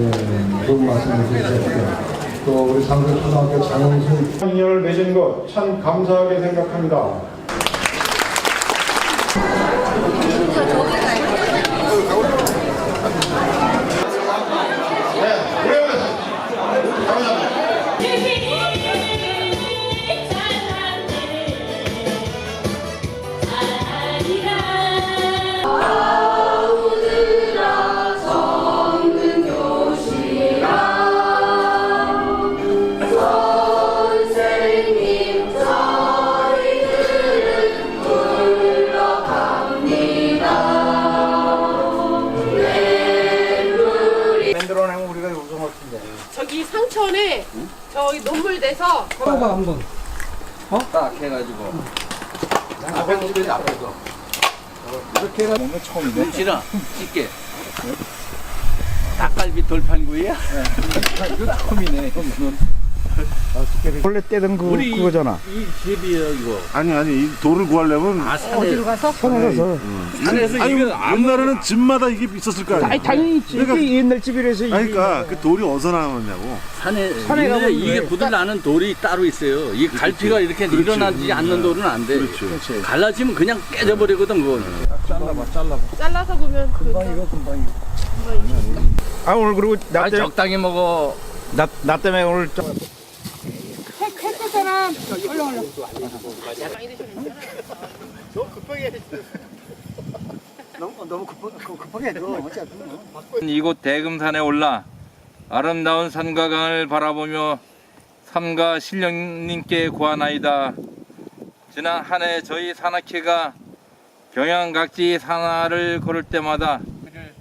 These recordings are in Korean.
예, 좋은 말씀을 주셨고요. 또 우리 상주 초등학교 장영순 인연을 맺은 것 참 감사하게 생각합니다. 저기 상천에 저기 논물돼서 딱 해가지고 앞에 집에 앞에서. 이렇게 해가 먹는 처음이네. 눈치나 찢게 닭갈비 돌판구이야? 이거 처음이네. 이거는. 원래 떼던 그, 우리 그거잖아. 이 집이야 이거 아니 아니 이 돌을 구하려면 아 산에 가서? 산에서 아니 이거 아무 옛날에는 집마다 이게 있었을 거 아니야. 아니, 당연히 있지. 그러니까- 이게 옛날 집이라서. 이게- 아니, 그러니까 그 돌이 어디서 나왔냐고. 산에 산에 가면 이게 왜? 구들나는 돌이 따로 있어요. 이 갈피가 이렇게 그렇지. 일어나지 않는 돌은 안 돼. 그렇지. 갈라지면 그냥 깨져버리거든 그건. 잘라봐, 잘라봐. 잘라서 보면 금방 이거, 금방 이거. 아, 오늘 그리고 나아 때문에, 적당히 먹어. 나, 나 때문에 오늘 좀. 이곳 대금산에 올라 아름다운 산과 강을 바라보며 삼가 신령님께 구하나이다. 지난 한 해 저희 산악회가 경양 각지 산하를 걸을 때마다 그를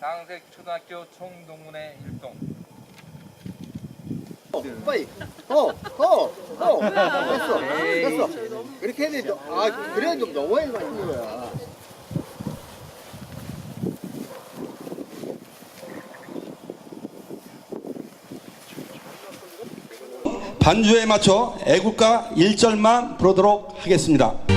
장색 초등학교 총동문회 일동 빨리 더더더 됐어 됐어 그렇게 해야 돼. 아 그래 좀 너무해 많이 거야. 반주에 맞춰 애국가 1절만 부르도록 하겠습니다.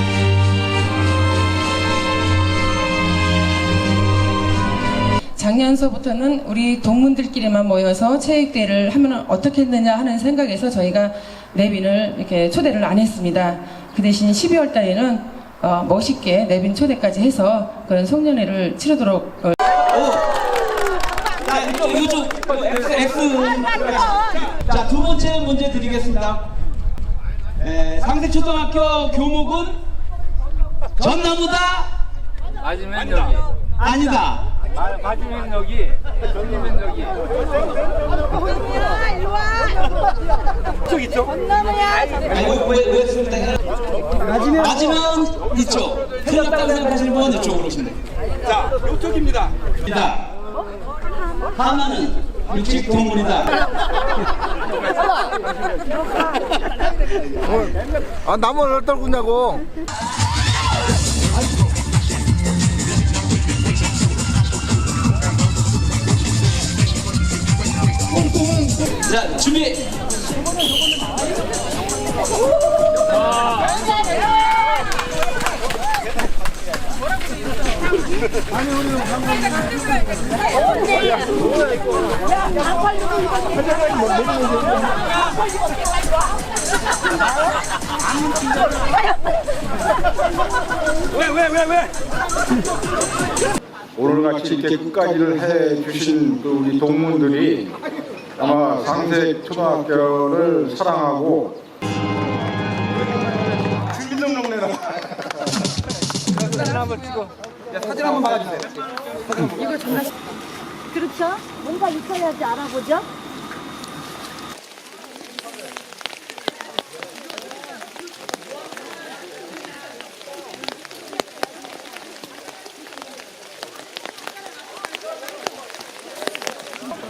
작년서부터는 우리 동문들끼리만 모여서 체육대회를 하면 어떻게 했느냐 하는 생각에서 저희가 내빈을 이렇게 초대를 안 했습니다. 그 대신 12월 달에는 어, 멋있게 내빈 초대까지 해서 그런 송년회를 치르도록 어, 자, 이쪽, 이쪽, F. 자, 두 번째 문제 드리겠습니다. 에, 상세초등학교 교목은 전나무다? 맞으면 여기 아니다. 마- 맞으면 여기 틀리면 여기 아이고, 왜, 왜 쓰는다? 맞으면, 맞으면 이쪽. 틀렸다고 생각하시는 분은 이쪽으로 오시면 돼요. 자, 이쪽입니다. 하나는 육식 동물이다. 아, 나무를 왜 떨구냐고. 자, 준비. 오늘같이 이렇게 끝까지를 해 주신 그 우리 동문들이 아마 상색 초등학교를 사랑하고 주민등록내다 그렇죠? 뭔가 있어야지 알아보죠?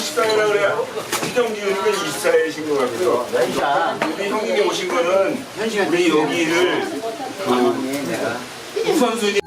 식당이라 그래 희정지으니까 이사이신 것 같고요. 우리 형님이 오신 거는 우리 여기를 그 우선순위